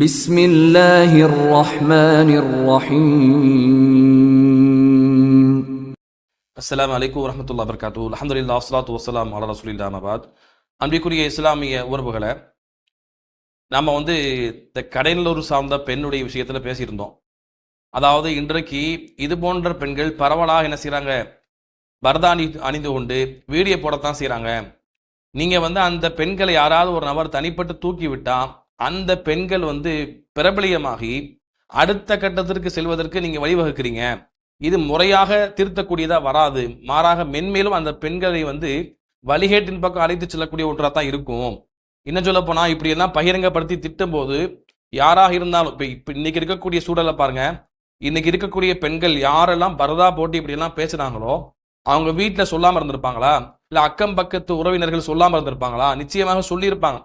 بسم الله الرحمن الرحيم அஸ்ஸலாமு அலைக்கும் வரஹ்மத்துல்லாஹி வபரகாத்துஹு அல்ஹம்துலில்லாஹ் வஸ்ஸலாத்து வஸ்ஸலாம் அலா ரசூலில்லாஹ் அம்மாபாத் அன்பிற்குரிய இஸ்லாமிய உறவுகளை நம்ம வந்து இந்த கடைநல்லூர் சார்ந்த பெண்ணுடைய விஷயத்தில் பேசியிருந்தோம் அதாவது இன்றைக்கு இது போன்ற பெண்கள் பரவலாக என்ன செய்கிறாங்க பரதானி அணிந்து கொண்டு வீடியோ போடத்தான் செய்கிறாங்க நீங்கள் வந்து அந்த பெண்களை யாராவது ஒரு நபர் தனிப்பட்டு தூக்கி விட்டா அந்த பெண்கள் வந்து பிரபலியமாகி அடுத்த கட்டத்திற்கு செல்வதற்கு நீங்கள் வழிவகுக்கிறீங்க. இது முறையாக திருத்தக்கூடியதா வராது. மாறாக மென்மேலும் அந்த பெண்களை வந்து வழிகேட்டின் பக்கம் அழைத்து செல்லக்கூடிய ஒன்றாக தான் இருக்கும். என்ன சொல்ல போனா இப்படி எல்லாம் பகிரங்கப்படுத்தி திட்டும் போது யாராக இருந்தாலும் இப்ப இப்ப இன்னைக்கு இருக்கக்கூடிய சூழலை பாருங்க. இன்னைக்கு இருக்கக்கூடிய பெண்கள் யாரெல்லாம் பரதா போட்டு இப்படி எல்லாம் அவங்க வீட்டுல சொல்லாம இருந்திருப்பாங்களா? இல்ல அக்கம் பக்கத்து உறவினர்கள் சொல்லாம இருந்திருப்பாங்களா? நிச்சயமாக சொல்லியிருப்பாங்க.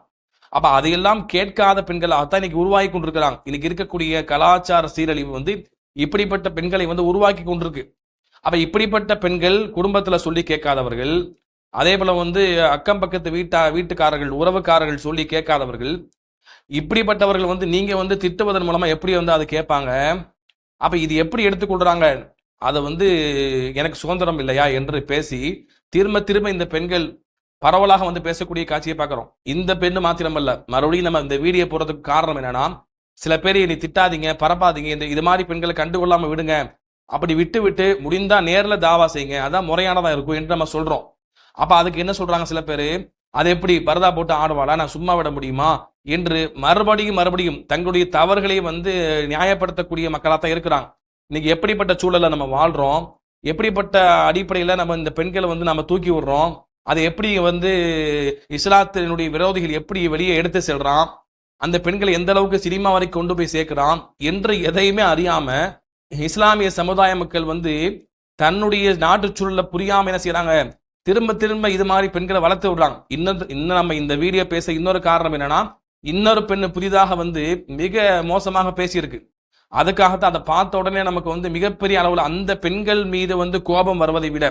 அப்ப அதையெல்லாம் கேட்காத பெண்கள் அதான் இன்னைக்கு உருவாகி கொண்டிருக்கிறாங்க. இன்னைக்கு இருக்கக்கூடிய கலாச்சார சீரழிவு வந்து இப்படிப்பட்ட பெண்களை வந்து உருவாக்கி கொண்டிருக்கு. அப்ப இப்படிப்பட்ட பெண்கள் குடும்பத்துல சொல்லி கேட்காதவர்கள் அதே போல வந்து அக்கம் பக்கத்து வீட்டா வீட்டுக்காரர்கள் உறவுக்காரர்கள் சொல்லி கேட்காதவர்கள் இப்படிப்பட்டவர்கள் வந்து நீங்க வந்து திட்டுவதன் மூலமா எப்படி வந்து அதை கேட்பாங்க? அப்ப இது எப்படி எடுத்துக்கொள்றாங்க அதை வந்து எனக்கு சுதந்திரம் இல்லையா? என்று பேசி திரும்ப திரும்ப இந்த பெண்கள் பரவலாக வந்து பேசக்கூடிய காட்சியை பார்க்குறோம். இந்த பெண்ணு மாத்திரமல்ல மறுபடியும் நம்ம இந்த வீடியோ போடுறதுக்கு காரணம் என்னன்னா சில பேர் நீ திட்டாதீங்க பரப்பாதீங்க இந்த இது மாதிரி பெண்களை கண்டுகொள்ளாமல் விடுங்க அப்படி விட்டு விட்டு முடிந்தா நேரில் தாவா செய்யுங்க அதான் முறையானதாக இருக்கும் என்று நம்ம சொல்றோம். அப்போ அதுக்கு என்ன சொல்றாங்க சில பேர்? அது எப்படி பரதா போட்டு ஆடுவாளா நான் சும்மா விட முடியுமா? என்று மறுபடியும் மறுபடியும் தங்களுடைய தவறுகளை வந்து நியாயப்படுத்தக்கூடிய மக்களாக தான் இருக்கிறாங்க. இன்னைக்கு எப்படிப்பட்ட சூழலில் நம்ம வாழ்றோம்? எப்படிப்பட்ட அடிப்படையில் நம்ம இந்த பெண்களை வந்து நம்ம தூக்கி விடுறோம்? அதை எப்படி வந்து இஸ்லாத்தினுடைய விரோதிகள் எப்படி வெளியே எடுத்து செல்றான்? அந்த பெண்களை எந்த அளவுக்கு சினிமா வரைக்கும் கொண்டு போய் சேர்க்கிறான்? என்று எதையுமே அறியாம இஸ்லாமிய சமுதாய மக்கள் வந்து தன்னுடைய நாட்டு சூழலை புரியாம என்ன செய்யறாங்க திரும்ப திரும்ப இது மாதிரி பெண்களை வளர்த்து விடுறாங்க. இன்னொரு இன்னும் நம்ம இந்த வீடியோ பேச இன்னொரு காரணம் என்னன்னா இன்னொரு பெண்ணு புதிதாக வந்து மிக மோசமாக பேசியிருக்கு. அதுக்காகத்தான் அதை பார்த்த உடனே நமக்கு வந்து மிகப்பெரிய அளவில் அந்த பெண்கள் மீது வந்து கோபம் வருவதை விட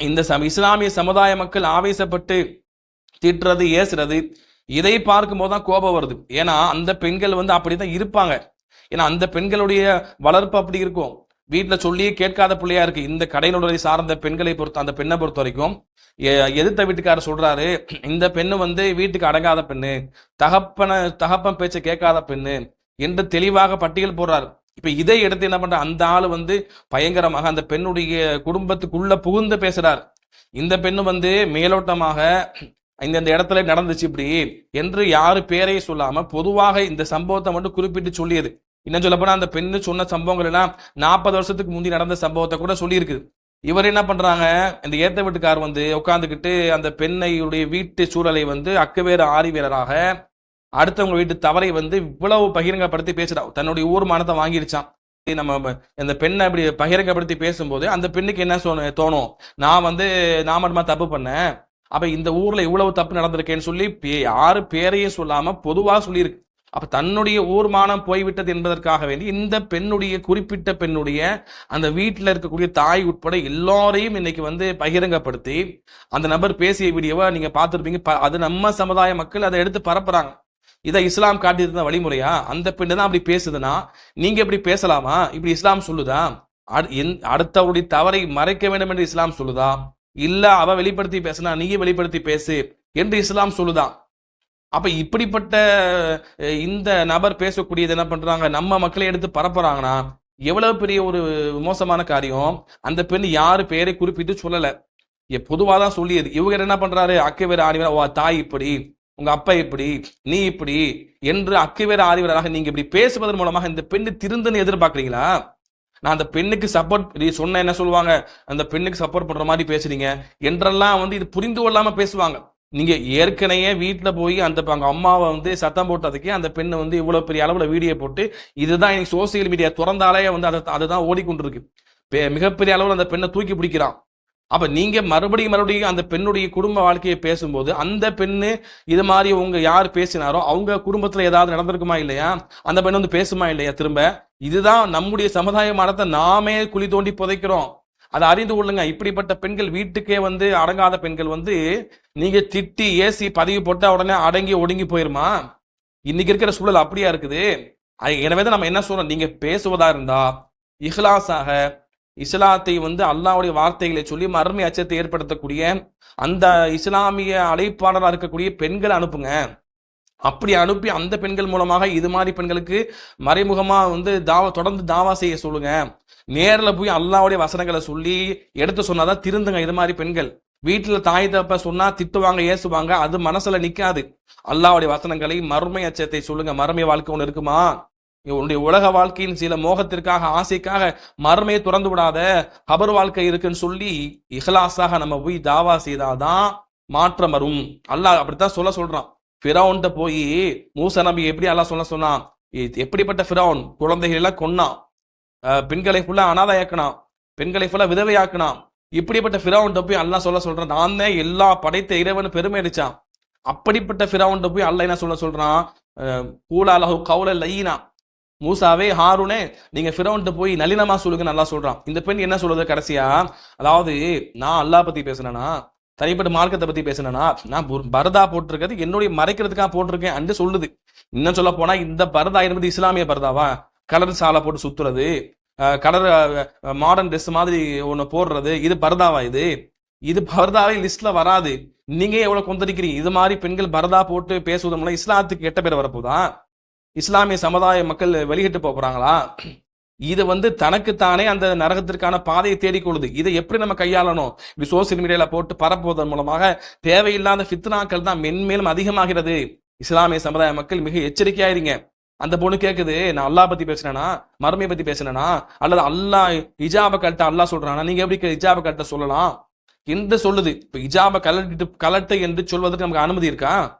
இந்த இஸ்லாமிய சமுதாய மக்கள் ஆவேசப்பட்டு திட்டுறது ஏசுறது இதை பார்க்கும்போது தான் கோபம் வருது. ஏன்னா அந்த பெண்கள் வந்து அப்படிதான் இருப்பாங்க. ஏன்னா அந்த பெண்களுடைய வளர்ப்பு அப்படி இருக்கும். வீட்டுல சொல்லியே கேட்காத பிள்ளையா இருக்கு. இந்த கடையினுடைய சார்ந்த பெண்களை பொறுத்த அந்த பெண்ணை பொறுத்த வரைக்கும் எ- எதிர்த்த வீட்டுக்காரர் சொல்றாரு இந்த பெண்ணு வந்து வீட்டுக்கு அடங்காத பெண்ணு தகப்பன தகப்பன் பேச்சை கேட்காத பெண்ணு என்று தெளிவாக பட்டியல் போடுறாரு. இப்போ இதை எடுத்து என்ன பண்ணுற அந்த ஆள் வந்து பயங்கரமாக அந்த பெண்ணுடைய குடும்பத்துக்குள்ள புகுந்து பேசுறார். இந்த பெண்ணு வந்து மேலோட்டமாக இந்த இந்த இடத்துல நடந்துச்சு இப்படி என்று யாரு பேரையும் சொல்லாம பொதுவாக இந்த சம்பவத்தை மட்டும் குறிப்பிட்டு சொல்லியது. என்ன சொல்ல போனா அந்த பெண்ணு சொன்ன சம்பவங்கள் எல்லாம் நாற்பது வருஷத்துக்கு முந்தி நடந்த சம்பவத்தை கூட சொல்லியிருக்குது இவர் என்ன பண்றாங்க? இந்த ஏத்த வீட்டுக்கார் வந்து உட்காந்துக்கிட்டு அந்த பெண்ணையுடைய வீட்டு சூழலை வந்து அக்கவேறு ஆரி வீரராக அடுத்தவங்க வீட்டு தவறை வந்து இவ்வளவு பகிரங்கப்படுத்தி பேசுறா. தன்னுடைய ஊர் மானத்தை வாங்கிருச்சான் நம்ம இந்த பெண்ணை அப்படி பகிரங்கப்படுத்தி பேசும்போது அந்த பெண்ணுக்கு என்ன சொன்ன தோணும்? நான் வந்து நான் மட்டுமா தப்பு பண்ணேன்? அப்ப இந்த ஊர்ல இவ்வளவு தப்பு நடந்திருக்கேன்னு சொல்லி பே- யாரு பேரையும் சொல்லாம பொதுவா சொல்லியிருக்கு. அப்ப தன்னுடைய ஊர் மானம் போய்விட்டது என்பதற்காக வேண்டி இந்த பெண்ணுடைய குறிப்பிட்ட பெண்ணுடைய அந்த வீட்டில் இருக்கக்கூடிய தாய் உட்பட எல்லாரையும் இன்னைக்கு வந்து பகிரங்கப்படுத்தி அந்த நபர் பேசிய வீடியோவை நீங்க பார்த்துருப்பீங்க. ப- அது நம்ம சமுதாய மக்கள் அதை எடுத்து பரப்புறாங்க. இதை இஸ்லாம் காட்டியிருந்த வழிமுறையா? அந்த பெண்ணு தான் அப்படி பேசுதுன்னா நீங்க இப்படி பேசலாமா? இப்படி இஸ்லாம் சொல்லுதா? அடு- எந்- அடுத்தவருடைய தவறை மறைக்க வேண்டும் என்று இஸ்லாம் சொல்லுதா? இல்ல அவ வெளிப்படுத்தி பேசினா நீயே வெளிப்படுத்தி பேசு என்று இஸ்லாம் சொல்லுதா? அப்ப இப்படிப்பட்ட இந்த நபர் பேசக்கூடியது என்ன பண்றாங்க? நம்ம மக்களை எடுத்து பரப்புறாங்கன்னா எவ்வளவு பெரிய ஒரு மோசமான காரியம்? அந்த பெண் யாரு பேரை குறிப்பிட்டு சொல்லல. எ- தான் சொல்லியது. இவங்க என்ன பண்றாரு? அக்கவேறு ஆணிவர் ஓ தாய் இப்படி. உங்க அப்பா இப்படி நீ இப்படி என்று அக்கவேறு ஆதிவராக நீங்க இப்படி பேசுவதன் மூலமாக இந்த பெண்ணு திருந்துன்னு எதிர்பார்க்கறீங்களா? நான் அந்த பெண்ணுக்கு சப்போர்ட் நீ சொன்ன என்ன சொல்லுவாங்க? அந்த பெண்ணுக்கு சப்போர்ட் பண்ற மாதிரி பேசுறீங்க. என்றெல்லாம் வந்து இது புரிந்து கொள்ளாம பேசுவாங்க. நீங்க ஏற்கனவே வீட்டுல போய் அந்த அவங்க அம்மாவை வந்து சத்தம் போட்டதுக்கே அந்த பெண்ணு வந்து இவ்வளவு பெரிய அளவுல வீடியோ போட்டு இதுதான் இன்னைக்கு சோசியல் மீடியா திறந்தாலே வந்து அதை அதுதான் ஓடிக்கொண்டிருக்கு. மிகப்பெரிய அளவுல அந்த பெண்ணை தூக்கி பிடிக்கிறான். அப்ப நீங்க மறுபடியும் மறுபடியும் அந்த பெண்ணுடைய குடும்ப வாழ்க்கையை பேசும்போது அந்த பெண்ணு இது மாதிரி உங்க யார் பேசினாரோ அவங்க குடும்பத்துல ஏதாவது நடந்திருக்குமா இல்லையா? அந்த பெண் வந்து பேசுமா இல்லையா திரும்ப? இதுதான் நம்முடைய சமுதாய மனத்தை நாமே குழி தோண்டி புதைக்கிறோம். அதை அறிந்து கொள்ளுங்க. இப்படிப்பட்ட பெண்கள் வீட்டுக்கே வந்து அடங்காத பெண்கள் வந்து நீங்க திட்டி ஏசி பதிவு போட்டா உடனே அடங்கி ஒடுங்கி போயிருமா? இன்னைக்கு இருக்கிற சூழல் அப்படியா இருக்குது? எனவே தான் நம்ம என்ன சொல்றோம்? நீங்க பேசுவதா இருந்தா இஹ்லாஸாக இஸ்லாத்தை வந்து அல்லாவுடைய வார்த்தைகளை சொல்லி மறுமை அச்சத்தை ஏற்படுத்தக்கூடிய அந்த இஸ்லாமிய அழைப்பாளராக இருக்கக்கூடிய பெண்களை அனுப்புங்க. அப்படி அனுப்பி அந்த பெண்கள் மூலமாக இது மாதிரி பெண்களுக்கு மறைமுகமாக வந்து தாவா தொடர்ந்து தாவா செய்ய சொல்லுங்க. நேரில் போய் அல்லாவுடைய வசனங்களை சொல்லி எடுத்து சொன்னாதான் திருந்துங்க இது மாதிரி பெண்கள். வீட்டில் தாய் தப்ப சொன்னா திட்டுவாங்க ஏசுவாங்க அது மனசுல நிக்காது. அல்லாவுடைய வசனங்களை மறுமை அச்சத்தை சொல்லுங்க. மறுமை வாழ்க்கை ஒன்று இருக்குமா? உன்னுடைய உலக வாழ்க்கையின் சில மோகத்திற்காக ஆசைக்காக மர்மையை துறந்து விடாத கபர் வாழ்க்கை இருக்குன்னு சொல்லி இஹ்லாஸாக நம்ம போய் தாவா செய்தாதான் மாற்றம் வரும். அல்லாஹ் அப்படித்தான் சொல்ல சொல்றான். ஃபிரௌன்ட்ட போய் மூசா நபி எப்படி அல்லாஹ் சொல்ல சொன்னான்? எப்படிப்பட்ட ஃபிரௌன்? குழந்தைகள் எல்லாம் கொன்னான். பெண்களை ஃபுல்லா அனாதையாக்கினான். பெண்களை ஃபுல்லா விதவையாக்கினான். இப்படிப்பட்ட ஃபிரௌன்ட்ட போய் அல்லாஹ் சொல்ல சொல்றான். நான் தான் எல்லா படைத்த இறைவன் பெருமை அடிச்சான். அப்படிப்பட்ட ஃபிரௌன்ட்ட போய் அல்லாஹ் என்ன சொல்ல சொல்றான்? கூலாலகு கவுல லைனா மூசாவே ஹாரூனே நீங்க ஃபிரௌன்ட்ட போய் நளினமா சொல்லுங்க நல்லா சொல்றான். இந்த பெண் என்ன சொல்றது கடைசியா? அதாவது நான் அல்லாஹ் பத்தி பேசுனேனா? தனிப்பட்ட மார்க்கத்தை பத்தி பேசுனேனா? நான் பரதா போட்டிருக்கிறது என்னுடைய மறைக்கிறதுக்காக போட்டிருக்கேன் அன்று சொல்லுது. இன்னும் சொல்ல போனா இந்த பரதா என்பது இஸ்லாமிய பரதாவா? கலர் சாலை போட்டு சுத்துறது கலர் மாடர்ன் ட்ரெஸ் மாதிரி ஒன்று போடுறது இது பரதாவா இது? இது பரதாவே லிஸ்ட்ல வராது. நீங்க எவ்வளவு கொந்தளிக்கிறீங்க? இது மாதிரி பெண்கள் பரதா போட்டு பேசுவதன் மூலம் இஸ்லாத்துக்கு கெட்ட பேர் வரப்போதான் இஸ்லாமிய சமுதாய மக்கள் வெளியிட்டு போகிறாங்களா இதை இது வந்து தனக்குத்தானே அந்த நரகத்திற்கான பாதையை தேடிக்கொள்ளுது இதை எப்படி நம்ம கையாளணும்? இப்படி சோசியல் மீடியால போட்டு பரப்புவதன் மூலமாக தேவையில்லாத ஃபித்னாக்கள் தான் மென்மேலும் அதிகமாகிறது. இஸ்லாமிய சமுதாய மக்கள் மிக எச்சரிக்கையாயிருங்க. அந்த பொண்ணு கேக்குது நான் அல்லாஹ் பத்தி பேசுனேனா? மருமையை பத்தி பேசுனேனா? அல்லது அல்லாஹ் இஜாப கல்ட்ட அல்லாஹ் சொல்றானா? நீங்க எப்படி இஜாப கல்ட்ட சொல்லலாம்? என்று சொல்லுது. இப்ப இஜாப கலட்டிட்டு கலட்டு என்று சொல்வதற்கு நமக்கு அனுமதி இருக்கா?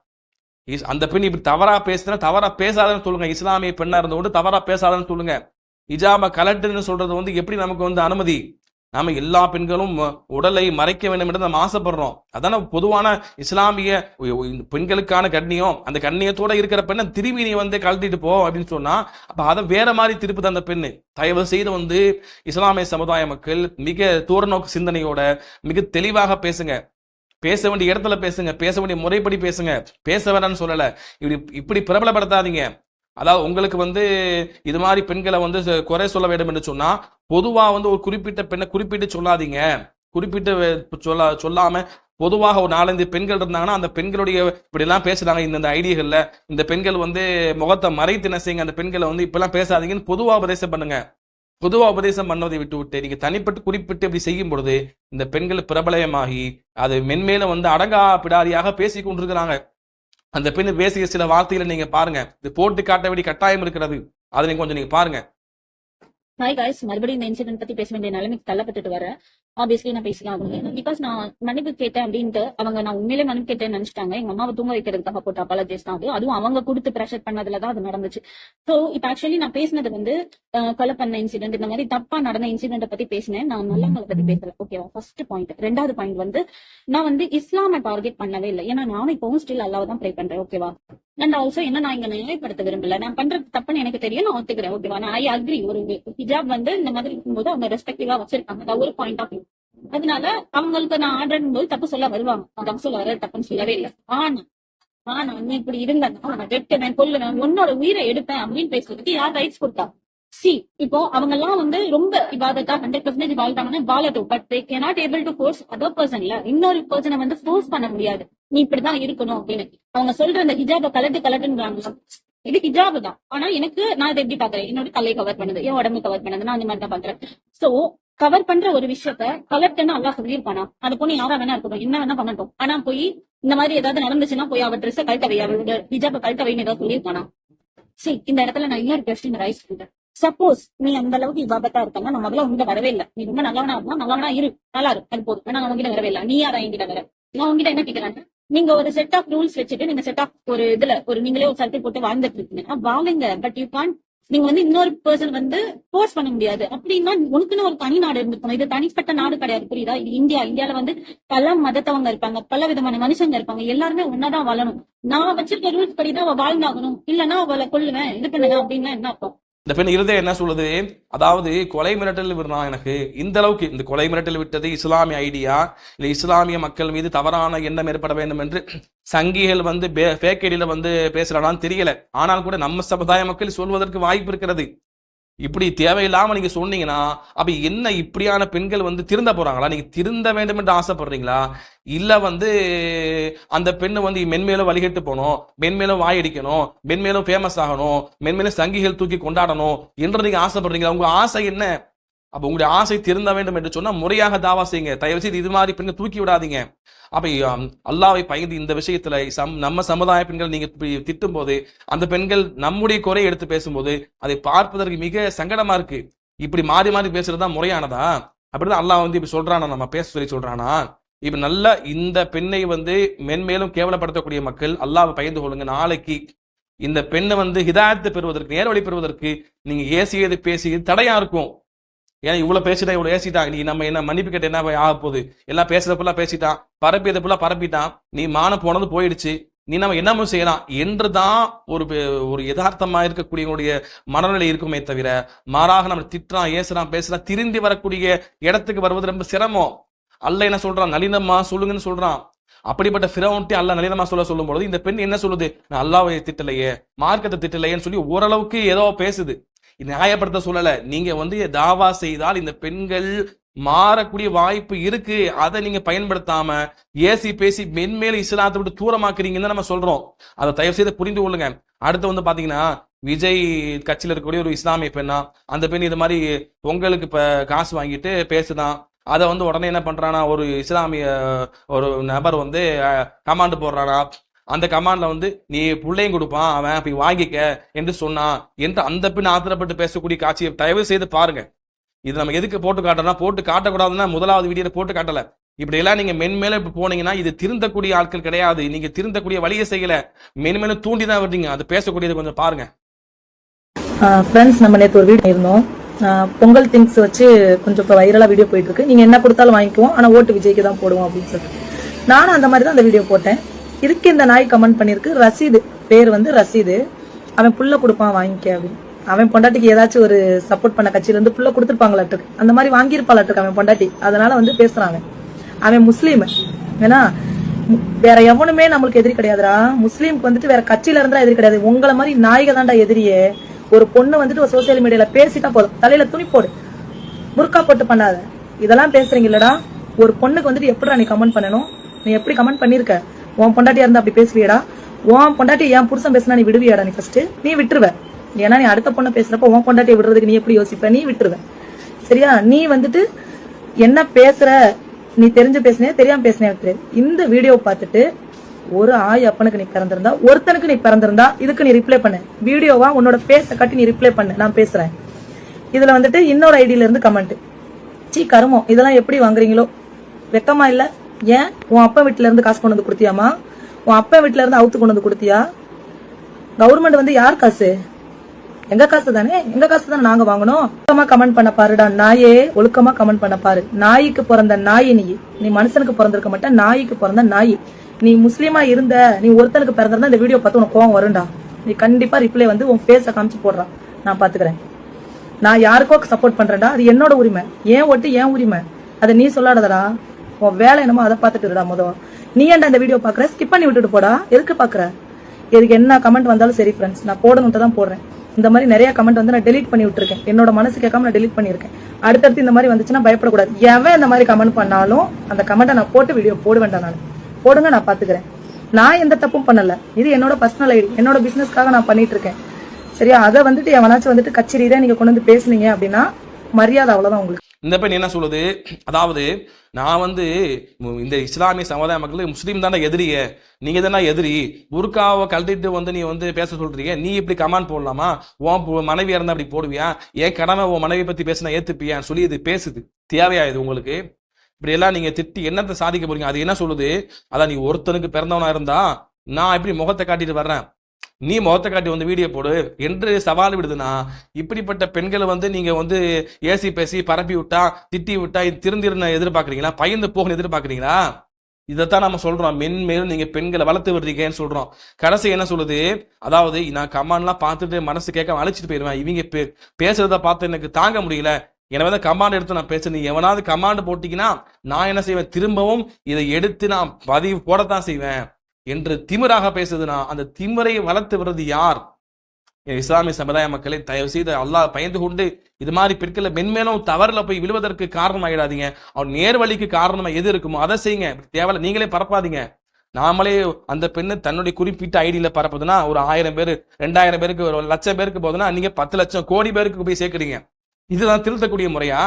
இஸ்- அந்த பெண் இப்படி தவறாக பேசுனா தவறாக பேசாதன்னு சொல்லுங்க. இஸ்லாமிய பெண்ணாக இருந்தோடு தவறாக பேசாதன்னு சொல்லுங்க. இஜாம கலட்டுன்னு சொல்றது வந்து எப்படி நமக்கு வந்து அனுமதி? நாம எல்லா பெண்களும் உடலை மறைக்க வேண்டும் என்று நம்ம ஆசைப்படுறோம். அதான பொதுவான இஸ்லாமிய இந்த பெண்களுக்கான கண்ணியம். அந்த கண்ணியத்தோட இருக்கிற பெண்ணை திரும்பி நீ வந்து கழட்டிட்டு போ அப்படின்னு சொன்னா அப்ப அதை வேற மாதிரி திருப்புது அந்த பெண்ணு. தயவு செய்து வந்து இஸ்லாமிய சமுதாய மக்கள் மிக தூரநோக்கு சிந்தனையோட மிக தெளிவாக பேசுங்க. பேச வேண்டிய இடத்துல பேசுங்க பேச வேண்டிய முறைப்படி பேசுங்க. பேச வேணாம்னு சொல்லல. இப்படி இப்படி பிரபலப்படுத்தாதீங்க. அதாவது உங்களுக்கு வந்து இது மாதிரி பெண்களை வந்து ச- குறை சொல்ல வேண்டும் என்று சொன்னா பொதுவா வந்து ஒரு குறிப்பிட்ட பெண்ணை குறிப்பிட்டு சொல்லாதீங்க. குறிப்பிட்டு சொல்ல சொல்லாம பொதுவாக ஒரு நாலஞ்சு பெண்கள் இருந்தாங்கன்னா அந்த பெண்களுடைய இப்படிலாம் பேசுறாங்க. இந்த இந்த இந்த பெண்கள் வந்து முகத்தை மறைத்து என்ன செய்யுங்க அந்த பெண்களை வந்து இப்பெல்லாம் பேசாதீங்கன்னு பொதுவாக உபதேசம் பண்ணுங்க. பொதுவா உபதேசம் பண்ணுவதை விட்டு விட்டு நீங்க தனிப்பட்டு குறிப்பிட்டு இப்படி செய்யும் பொழுது இந்த பெண்கள் பிரபலயமாகி அது மென்மேலும் வந்து அடங்கா பிடாரியாக பேசி கொண்டிருக்கிறாங்க. அந்த பெண் பேசிய சில வார்த்தைகளை நீங்க பாருங்க. இது போட்டு காட்ட வேண்டிய கட்டாயம் இருக்கிறது. அதை நீங்க கொஞ்சம் நீங்க பாருங்க. ஹாய் காய்ஸ் மறுபடியும் இந்த இன்சிடென்ட் பத்தி பேச வேண்டிய நிலைமைக்கு தள்ளப்பட்டுட்டு வரேன் ஆப்வியஸ்லி நான் பேசிக்கலாம் ஆகணும். பிகாஸ் நான் மன்னிப்பு கேட்டேன் அப்படின்ட்டு அவங்க நான் உண்மையிலே மன்னிப்பு கேட்டேன்னு நினைச்சிட்டாங்க. எங்க அம்மாவை தூங்க வைக்கிறதுக்காக போட்ட அப்பாலஜிஸ் தான் அது. அதுவும் அவங்க கொடுத்து ப்ரெஷர் பண்ணதுல தான் அது நடந்துச்சு. சோ இப்போ ஆக்சுவலி நான் பேசினது வந்து கொலை பண்ண இன்சிடென்ட் இந்த மாதிரி தப்பா நடந்த இன்சிடென்ட் பத்தி பேசினேன். நான் நல்லவங்களை பத்தி பேசல. ஓகேவா ஃபர்ஸ்ட் பாயிண்ட் ரெண்டாவது பாயிண்ட் வந்து நான் வந்து இஸ்லாமை டார்கெட் பண்ணவே இல்லை. ஏன்னா நானும் இப்பவும் ஸ்டில் அல்லாவை தான் ப்ரே பண்றேன். ஓகேவா அண்ட் ஆல்சோ என்ன நான் இங்க நியாயப்படுத்த விரும்பல. நான் பண்றது தப்புன்னு எனக்கு தெரியும். நான் ஒத்துக்கிறேன். ஓகேவா நான் ஐ அக்ரி ஒரு ஹிஜாப் வந்து இந்த மாதிரி இருக்கும்போது அவங்க ரெஸ்பெக்டிவா வச்சிருக்காங்க ஒரு பாயிண்ட் ஆஃப் வியூ அதனால அவங்களுக்கு நான் ஆர்டர் போது தப்பு சொல்ல வருவாங்க. தப்பு சொல்ல வர தப்புன்னு சொல்லவே இல்லை. ஆனா ஆனா நீ இப்படி இருந்தேன்னா நான் வெட்டுவேன் கொல்லுவேன் உன்னோட உயிரை எடுப்பேன் அப்படின்னு பேசுறதுக்கு யார் ரைட்ஸ் கொடுத்தா? சி இப்போ அவங்க எல்லாம் வந்து ரொம்ப இவாதத்தா ஹண்ட்ரட் பர்சன்டேஜ் வாழ்ந்தாங்கன்னா வாழட்டும். But they cannot able to force other பர்சன்ல இன்னொரு பர்சனை வந்து ஃபோர்ஸ் பண்ண முடியாது. நீ இப்படிதான் இருக்கணும் அப்படின்னு. அவங்க சொல்ற அந்த ஹிஜாப கலட்டு கலட்டுன்றாங்க. இது ஹிஜாப் தான். ஆனா எனக்கு நான் இதை எப்படி பாக்குறேன் என்னோட தலையை கவர் பண்ணுது. என் உடம்பு கவர் பண்ணுது. நான் அந்த மாதிரி தான் பாக்குறேன் சோ கவர் பண்ற ஒரு விஷயத்த கலெக்ட்னு அல்லா சொல்லியிருப்பானா? அந்த பொண்ணு யாரா வேணா இருக்கட்டும் என்ன வேணா பண்ணட்டும். ஆனா போய் இந்த மாதிரி ஏதாவது நடந்துச்சுன்னா போய் அவ ட்ரெஸ் கழட்ட வை அவளோட ஹிஜாப கழட்ட வைன்னு ஏதாவது சொல்லியிருப்பானா? சரி இந்த இடத்துல நான் இன்னொரு கொஸ்டின் ரைஸ் பண்றேன். சப்போஸ் நீ அந்த அளவுக்கு இபாபத்தா இருக்கா நான் முதல்ல உங்ககிட்ட வரவே இல்லை. நீ ரொம்ப நல்லவனா இருந்தா நல்லவனா இரு நல்லா இரு அது போதும். ஆனா நான் உங்ககிட்ட வரவே இல்லை. நீ யாரா என்கிட்ட வர? நான் உங்ககிட்ட என்ன கேட்கிறேன் நீங்க ஒரு செட் ஆஃப் ரூல்ஸ் வச்சுட்டு நீங்க செட் ஆஃப் ஒரு இதுல ஒரு நீங்களே ஒரு சர்க்கிள் போட்டு வாழ்ந்துட்டு இருக்கீங்க. வாழுங்க பட் யூ கான் நீங்க வந்து இன்னொரு பர்சன் வந்து போர்ஸ் பண்ண முடியாது. அப்படின்னா உனக்குன்னு ஒரு தனி நாடு இருந்துக்கணும் இது தனிப்பட்ட நாடு கிடையாது. புரியுதா? இது இந்தியா. இந்தியால வந்து பல மதத்தவங்க இருப்பாங்க. பல விதமான மனுஷங்க இருப்பாங்க. எல்லாருமே ஒன்னாதான் வாழணும். நான் வச்சிருக்க ரூல்ஸ் படி தான் அவ வாழ்ந்தாகணும். இல்லன்னா அவளை கொல்லுவேன். இது பண்ணுவேன் அப்படின்னா என்ன அர்த்தம்? இந்த பெண் இருதயம் என்ன சொல்லுது? அதாவது கொலை மிரட்டல் விடுறான் எனக்கு. இந்த அளவுக்கு இந்த கொலை மிரட்டல் விட்டது இஸ்லாமிய ஐடியா. இல்லை இஸ்லாமிய மக்கள் மீது தவறான எண்ணம் ஏற்பட வேண்டும் என்று சங்கிகள் வந்து ஃபேக் வந்து பேசுறானான்னு தெரியல. ஆனால் கூட நம்ம சமுதாய மக்கள் சொல்வதற்கு வாய்ப்பு இருக்கிறது. இப்படி தேவையில்லாமல் நீங்க சொன்னீங்கன்னா அப்ப என்ன இப்படியான பெண்கள் வந்து திருந்த போறாங்களா? நீங்க திருந்த வேண்டும் என்று ஆசைப்படுறீங்களா? இல்ல வந்து அந்த பெண்ணு வந்து மென்மேலும் வழிகட்டு போகணும் மென்மேலும் வாயடிக்கணும் மென்மேலும் ஃபேமஸ் ஆகணும் மென்மேலும் சங்கிகள் தூக்கி கொண்டாடணும் என்று நீங்க ஆசைப்படுறீங்களா? உங்க ஆசை என்ன? அப்ப உங்களுடைய ஆசை திருந்த வேண்டும் என்று சொன்னா முறையாக தாவா செய்யுங்க. தயவு செய்து இது மாதிரி பெண்கள் தூக்கி விடாதீங்க. அப்ப அல்லாவை பயந்து இந்த விஷயத்துல சம் நம்ம சமுதாய பெண்கள் நீங்க திட்டும் போது அந்த பெண்கள் நம்முடைய குறை எடுத்து பேசும்போது அதை பார்ப்பதற்கு மிக சங்கடமா இருக்கு. இப்படி மாறி மாறி பேசுறது தான் முறையானதா? அப்படிதான் அல்லாஹ் வந்து இப்படி சொல்றானா நம்ம பேச சொல்லி சொல்றானா? இப்ப நல்லா இந்த பெண்ணை வந்து மென்மேலும் கேவலப்படுத்தக்கூடிய மக்கள் அல்லாவை பயந்து கொள்ளுங்க. நாளைக்கு இந்த பெண்ணை வந்து ஹிதாயத்தை பெறுவதற்கு நேர்வழி பெறுவதற்கு நீங்க ஏசியது பேசியது தடையா இருக்கும். ஏன்னா இவ்வளவு பேசிட்டா இவ்வளவு ஏசிட்டான் நீ நம்ம என்ன மன்னிப்பு கேட்ட என்ன ஆக போகுது? எல்லாம் பேசுறத பேசிட்டான் பரப்பியதை பரப்பிட்டான். நீ மானம் போனது போயிடுச்சு. நீ நம்ம என்னமோ செய்யலாம். என்றுதான் ஒரு ஒரு யதார்த்தமா இருக்கக்கூடியவங்களுடைய மனநிலை இருக்குமே தவிர மாறாக நம்ம திட்டுறான் ஏசுறான் பேசுறான் திருந்தி வரக்கூடிய இடத்துக்கு வருவது ரொம்ப சிரமம். அல்ல என்ன சொல்றான்? நளினமா சொல்லுங்கன்னு சொல்றான். அப்படிப்பட்ட ஃபிரௌன்ட்டி அல்ல நளினமா சொல்ல சொல்லும் பொழுது இந்த பெண் என்ன சொல்லுது? நான் அல்லாவை திட்டலையே மார்க்கத்தை திட்டலையேன்னு சொல்லி ஓரளவுக்கு ஏதோ பேசுது. நியாயப்படுத்த சொல்லல. நீங்க வந்து தாவா செய்தால் இந்த பெண்கள் மாறக்கூடிய வாய்ப்பு இருக்கு. அதை நீங்க பயன்படுத்தாம ஏசி பேசி மென்மேல இஸ்லாத்தை விட்டு தூரமாக்குறீங்கன்னு நம்ம சொல்றோம். அதை தயவு செய்து புரிந்து கொள்ளுங்க. அடுத்து வந்து பாத்தீங்கன்னா விஜய் கட்சியில இருக்கக்கூடிய ஒரு இஸ்லாமிய பெண்ணா அந்த பெண் இது மாதிரி பொங்கலுக்கு இப்ப காசு வாங்கிட்டு பேசுதான் அதை வந்து உடனே என்ன பண்றானா ஒரு இஸ்லாமிய ஒரு நபர் வந்து கமாண்ட் போடுறானா அந்த கமாண்ட்ல வந்து நீ பிள்ளையும் கொடுப்பான் அவன் அப்படி வாங்கிக்க என்று சொன்னான் என்று அந்த பெண் ஆத்திரப்பட்டு பேசக்கூடிய காட்சியை தயவு செய்து பாருங்க. இது நம்ம எதுக்கு போட்டு காட்டனா போட்டு காட்டக்கூடாதுன்னா முதலாவது வீடியோல போட்டு காட்டல. இப்படி எல்லாம் நீங்க மென்மேல இப்ப போனீங்கன்னா இது திருந்தக்கூடிய ஆட்கள் கிடையாது. நீங்க திருந்தக்கூடிய வழியை செய்யல. மென்மேலும் தூண்டி தான் வர்றீங்க. அது பேசக்கூடியது கொஞ்சம் பாருங்க. ஃப்ரெண்ட்ஸ் நம்ம நேற்று ஒரு வீடியோ இருந்தோம் பொங்கல் திங்ஸ் வச்சு கொஞ்சம் இப்போ வைரலாக வீடியோ போயிட்டு இருக்கு. நீங்க என்ன கொடுத்தாலும் வாங்கிக்குவோம். ஆனால் ஓட்டு விஜய்க்கு தான் போடுவோம் அப்படின்னு சொல்லிட்டு. நானும் அந்த மாதிரி தான் அந்த வீடியோ போட்டேன். இதுக்கு இந்த நாய் கமெண்ட் பண்ணியிருக்கு. ரசீது. பேர் வந்து ரசீது. அவன் புல்ல கொடுப்பான் வாங்கிக்க அப்படின்னு. அவன் பொண்டாட்டிக்கு ஏதாச்சும் ஒரு சப்போர்ட் பண்ண கட்சியிலேருந்து புள்ள புல்ல கொடுத்துருப்பாங்களாட்டுக்கு. அந்த மாதிரி வாங்கியிருப்பாளாட்டுக்கு அவன் பொண்டாட்டி. அதனால வந்து பேசுறாங்க. அவன் முஸ்லீம். ஏன்னா வேற எவனுமே நம்மளுக்கு எதிரி கிடையாதுடா. முஸ்லீம்க்கு வந்துட்டு வேற கட்சியில இருந்தா எதிரி கிடையாது. உங்களை மாதிரி நாய்க தான்டா எதிரியே. ஒரு பொண்ணு வந்துட்டு ஒரு சோசியல் மீடியால பேசிட்டா போதும். தலையில துணி போடு. முறுக்கா போட்டு பண்ணாத. இதெல்லாம் பேசுறீங்க இல்லடா. ஒரு பொண்ணுக்கு வந்துட்டு எப்படிடா நீ கமெண்ட் பண்ணணும்? நீ எப்படி கமெண்ட் பண்ணிருக்க உன் பொண்டாட்டியா இருந்தா அப்படி பேசுவியடா. உன் பொண்டாட்டி என் புருஷன் பேசினா நீ விடுவியாடா நீ ஃபர்ஸ்ட் நீ விட்டுருவ. ஏன்னா நீ அடுத்த பொண்ணை பேசுறப்ப உன் பொண்டாட்டியை விடுறதுக்கு நீ எப்படி யோசிப்ப? நீ விட்டுருவ. சரியா? நீ வந்துட்டு என்ன பேசுற? நீ தெரிஞ்சு பேசுனே தெரியாம பேசுனே தெரியாது. இந்த வீடியோ பார்த்துட்டு ஒரு ஆய் அப்பனுக்கு நீ பிறந்திருந்தா ஒருத்தனுக்கு நீ பிறந்திருந்தா இதுக்கு நீ ரிப்ளை பண்ணு. வீடியோவா உன்னோட ஃபேஸை கட்டி நீ ரிப்ளை பண்ணு. நான் பேசுறேன். இதுல வந்துட்டு இன்னொரு ஐடியில இருந்து கமெண்ட் சீ கருமம். இதெல்லாம் எப்படி வாங்குறீங்களோ? வெக்கமா இல்லை? ஏன்? உன் அப்பா வீட்டுல இருந்து காசு கொண்டு வந்து கொடுத்தியாமா உன் அப்பா வீட்டுல இருந்து அவுத்து கொண்டு வந்து கொடுத்தியா? கவர்மெண்ட் வந்து யார் காசு? எங்க காசு தானே? எங்க காசு தானே நாங்க வாங்கணும்? ஒழுக்கமா கமெண்ட் பண்ண பாருடா நாயே. ஒழுக்கமா கமெண்ட் பண்ண பாரு. நாய்க்கு பிறந்த நாய் நீ. நீ மனுஷனுக்கு பிறந்திருக்க மாட்டேன் நாய்க்கு பிறந்த நாய். நீ முஸ்லீமா இருந்த நீ ஒருத்தனுக்கு பிறந்திருந்தா இந்த வீடியோ பார்த்து உனக்கு கோவம் வரும்டா. நீ கண்டிப்பா ரிப்ளை வந்து உன் பேச காமிச்சு போடுறான் நான் பாத்துக்கிறேன். நான் யாருக்கோ சப்போர்ட் பண்றேன்டா. அது என்னோட உரிமை. ஏன் ஒட்டு ஏன் உரிமை? அதை நீ சொல்லாடதடா உன் வேலை என்னமோ அதை பார்த்துட்டு இருடா முதல் நீ ஏன்டா இந்த வீடியோ பார்க்குற? ஸ்கிப் பண்ணி விட்டுட்டு போடா. எதுக்கு பாக்குற எதுக்கு என்ன கமெண்ட் வந்தாலும் சரி ஃப்ரெண்ட்ஸ் நான் போடணுன்ட்டு தான் போடுறேன். இந்த மாதிரி நிறைய கமெண்ட் வந்து நான் டெலிட் பண்ணி விட்டுருக்கேன். என்னோட மனசு கேட்காம நான் டெலிட் பண்ணியிருக்கேன். அடுத்தடுத்து இந்த மாதிரி வந்துச்சுன்னா பயப்படக்கூடாது. எவன் இந்த மாதிரி கமெண்ட் பண்ணாலும் அந்த கமெண்ட்டை நான் போட்டு வீடியோ போட வேண்டாம் நான். போடுங்க நான் பார்த்துக்கிறேன். நான் எந்த தப்பும் பண்ணல. இது என்னோட பர்சனல் ஐடி. என்னோட பிசினஸ்க்காக நான் பண்ணிட்டு இருக்கேன் சரியா? அதை வந்துட்டு எவனாச்சும் வந்துட்டு கச்சேரியில நீங்க கொண்டு வந்து பேசுனீங்க அப்படின்னா மரியாதை அவ்வளவுதான் உங்களுக்கு. இந்த பெண் என்ன சொல்லுது? அதாவது நான் வந்து இந்த இஸ்லாமிய சமுதாய மக்கள் முஸ்லீம் தானே எதிரிய நீங்க தானே எதிரி. புர்காவை கழட்டிட்டு வந்து நீ வந்து பேச சொல்றீங்க. நீ இப்படி கமாண்ட் போடலாமா? உன் பு- மனைவியா இருந்தா அப்படி போடுவியா? ஏன் கடமை உன் மனைவி பத்தி பேசினா ஏத்துப்பியான்னு சொல்லி இது பேசுது. தேவையா இது உங்களுக்கு? இப்படி எல்லாம் நீங்க திட்டி என்னத்தை சாதிக்க போறீங்க? அது என்ன சொல்லுது? அதான் நீ ஒருத்தனுக்கு பிறந்தவனா இருந்தா நான் இப்படி முகத்தை காட்டிட்டு வர்றேன். நீ முகத்தை காட்டி வந்து வீடியோ போடு. என்று சவால் விடுதுன்னா இப்படிப்பட்ட பெண்களை வந்து நீங்க வந்து ஏசி பேசி பரப்பி விட்டா திட்டி விட்டா திருந்திருந்த எதிர்பார்க்குறீங்களா? பயந்து போகணும் எதிர்பார்க்குறீங்களா? இதைத்தான் நம்ம சொல்றோம். மென்மேலும் நீங்க பெண்களை வளர்த்து விடுறீங்கன்னு சொல்றோம். கடைசி என்ன சொல்லுது? அதாவது நான் கமாண்ட்லாம் பார்த்துட்டு மனசு கேட்காம அழைச்சிட்டு போயிருவேன். இவங்க பே- பேசுறத பார்த்து எனக்கு தாங்க முடியல. எனவே தான் கமாண்ட் எடுத்து நான் பேசுறேன். நீ எவனாவது கமாண்ட் போட்டிங்கன்னா நான் என்ன செய்வேன்? திரும்பவும் இதை எடுத்து நான் பதிவு போடத்தான் செய்வேன். என்று திமிராக பேசுதுன்னா அந்த திமிரை வளர்த்து விடுறது யார்? இஸ்லாமிய சமுதாய மக்களை தயவு செய்து அல்லாஹ் பயந்து கொண்டு இது மாதிரி பிற்கல மென்மேலும் தவறுல போய் விழுவதற்கு காரணம் ஆகிடாதீங்க அவர் நேர் நேர்வழிக்கு காரணமா எது இருக்குமோ அதை செய்யுங்க. தேவையில்ல நீங்களே பரப்பாதீங்க. நாமளே அந்த பெண்ணு தன்னுடைய குறிப்பிட்ட ஐடியில பரப்புதுன்னா ஒரு ஆயிரம் பேர் ரெண்டாயிரம் பேருக்கு ஒரு லட்சம் பேருக்கு போதுன்னா நீங்க பத்து லட்சம் கோடி பேருக்கு போய் சேர்க்குறீங்க. இதுதான் திருத்தக்கூடிய முறையா?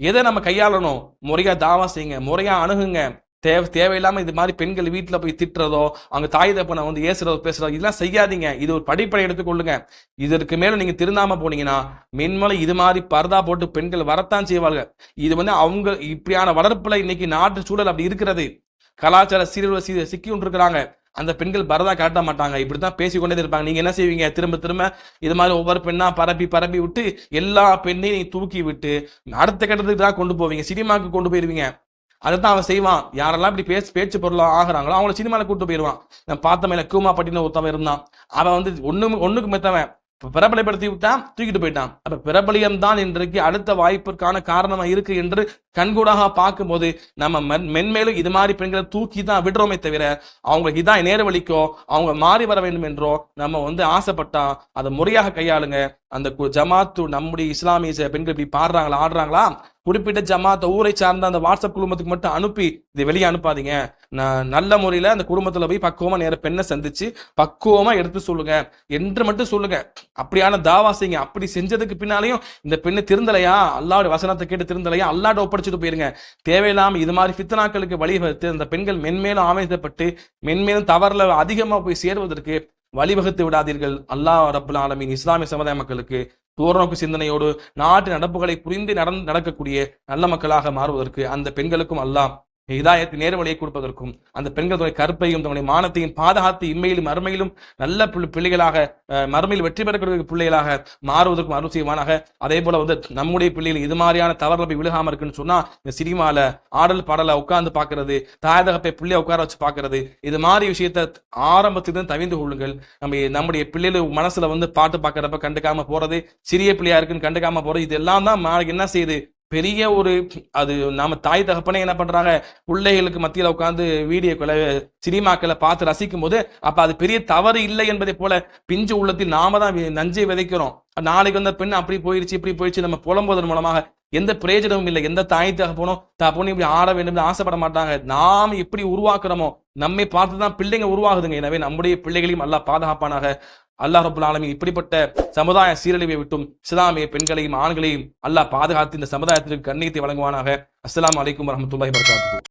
எதை நம்ம கையாளணும்? முறையா தாவா செய்யுங்க முறையா அணுகுங்க. தேவை தேவையில்லாமல் இது மாதிரி பெண்கள் வீட்டில் போய் திட்டுறதோ அவங்க தாய் தப்பனை வந்து ஏசுறதோ பேசுறதோ இதெல்லாம் செய்யாதீங்க. இது ஒரு படிப்படை எடுத்துக்கொள்ளுங்க இதற்கு மேலே நீங்கள் திருந்தாம போனீங்கன்னா மென்மலை இது மாதிரி பரதா போட்டு பெண்கள் வரத்தான் செய்வார்கள். இது வந்து அவங்க இப்படியான வளர்ப்பில் இன்னைக்கு நாட்டு சூழல் அப்படி இருக்கிறது. கலாச்சார சீரழிவு சி- சிக்கி இருக்கிறாங்க அந்த பெண்கள் பரதா காட்ட மாட்டாங்க. இப்படித்தான் பேசிக்கொண்டே இருப்பாங்க. நீங்க என்ன செய்வீங்க? திரும்ப திரும்ப இது மாதிரி ஒவ்வொரு பெண்ணா பரப்பி பரப்பி விட்டு எல்லா பெண்ணையும் நீங்க தூக்கி விட்டு அடுத்த கட்டத்துக்கு தான் கொண்டு போவீங்க. சினிமாவுக்கு கொண்டு போயிருவீங்க. அதைத்தான் அவன் செய்வான். யாரெல்லாம் இப்படி பேச்சு பேச்சு பொருளாக ஆகுறாங்களோ அவங்கள சினிமாவில் கூட்டு போயிடுவான். நான் பார்த்த மேலே கூமா பட்டின ஒருத்தவன் இருந்தான். அவன் வந்து ஒண்ணு ஒண்ணுக்கு மெத்தவன். பிரபலப்படுத்தி விட்டான் தூக்கிட்டு போயிட்டான். அப்ப பிரபலியம் தான் இன்றைக்கு அடுத்த வாய்ப்பிற்கான காரணமா இருக்கு என்று கண்கூடாக பார்க்கும்போது நம்ம மென்- மென்மேலும் இது மாதிரி பெண்களை தூக்கி தான் விடுறோமே தவிர அவங்களுக்கு இதான் நேர வலிக்கோ அவங்க மாறி வர வேண்டும் என்றோ நம்ம வந்து ஆசைப்பட்டா அதை முறையாக கையாளுங்க. அந்த கு- ஜமாத்து நம்முடைய இஸ்லாமிய பெண்கள் இப்படி பாடுறாங்களா ஆடுறாங்களா? குறிப்பிட்ட ஜமாத்த ஊரை சார்ந்த அந்த வாட்ஸ்அப் குடும்பத்துக்கு மட்டும் அனுப்பி இதை வெளியே அனுப்பாதீங்க. நான் நல்ல முறையில அந்த குடும்பத்துல போய் பக்குவமா நேர பெண்ணை சந்திச்சு பக்குவமா எடுத்து சொல்லுங்க. என்று மட்டும் சொல்லுங்க. அப்படியான தாவா செய்யுங்க. அப்படி செஞ்சதுக்கு பின்னாலையும் இந்த பெண்ணு திருந்தலையா? அல்லாவுடைய வசனத்தை கேட்டு திருந்தலையா? அல்லாட ஒப்படைச்சிட்டு போயிருங்க. தேவையில்லாம இது மாதிரி பித்தனாக்களுக்கு வழிவகுத்து அந்த பெண்கள் மென்மேலும் ஆவேசப்பட்டு மென்மேலும் தவறுல அதிகமா போய் சேருவதற்கு வழிவகுத்து விடாதீர்கள். அல்லாஹ் ரப்புல் ஆலமின் இஸ்லாமிய சமுதாய மக்களுக்கு தூரநோக்கு சிந்தனையோடு நாட்டு நடப்புகளை புரிந்து நடந்து நடக்கக்கூடிய நல்ல மக்களாக மாறுவதற்கு அந்த பெண்களுக்கும் அல்லாஹ் ஹிதாயத்தை நேர்வழியை கொடுப்பதற்கும் அந்த பெண்கள் தன்னுடைய கற்பையும் தன்னுடைய மானத்தையும் பாதுகாத்து இம்மையிலும் அருமையிலும் நல்ல பிள்ளைகளாக அஹ், மறுமையில் வெற்றி பெறக்கூடிய பிள்ளைகளாக மாறுவதற்கும் அருள் செய்வானாக அதே போல வந்து நம்முடைய பிள்ளைகள் இது மாதிரியான தவறுல போய் விழுகாம இருக்குன்னு சொன்னா இந்த சினிமால ஆடல் பாடல உட்கார்ந்து பாக்குறது தாயதகப்பை பிள்ளைய உட்கார வச்சு பாக்குறது இது மாதிரி விஷயத்த ஆரம்பத்திலிருந்து தவிந்து கொள்ளுங்கள். நம்ம நம்முடைய பிள்ளைகள் மனசுல வந்து பாட்டு பாக்குறப்ப கண்டுக்காம போறது சிறிய பிள்ளையா இருக்குன்னு கண்டுக்காம போறது இதெல்லாம் தான் என்ன செய்யுது பெரிய ஒரு அது நாம தாய் தகப்பனே என்ன பண்றாங்க? பிள்ளைகளுக்கு மத்தியில உட்காந்து வீடியோக்களை சினிமாக்களை பார்த்து ரசிக்கும் போது அப்ப அது பெரிய தவறு இல்லை என்பதை போல பிஞ்சு உள்ளத்தில் நாம தான் வி- நஞ்சை விதைக்கிறோம். நாளைக்கு வந்த பெண் அப்படி போயிடுச்சு இப்படி போயிடுச்சு நம்ம புலம்புவதன் மூலமாக எந்த பிரயோஜனமும் இல்லை. எந்த தாய் தகப்பனும் தகப்பனும் இப்படி ஆட வேண்டும் ஆசைப்பட மாட்டாங்க. நாம் எப்படி உருவாக்குறோமோ? நம்மை பார்த்து தான் பிள்ளைங்க உருவாகுதுங்க. எனவே நம்முடைய பிள்ளைகளையும் நல்லா பாதுகாப்பானாக அல்லாஹ் ரபுல் ஆலமீன் இப்படிப்பட்ட சமுதாய சீரழிவை விட்டும் இஸ்லாமிய பெண்களையும் ஆண்களையும் அல்லாஹ் பாதுகாத்து இந்த சமுதாயத்திற்கு கண்ணியத்தை வழங்குவானாக. அஸ்லாம் அலைக்கும் வரமத்துல்லாஹி வரகாத்து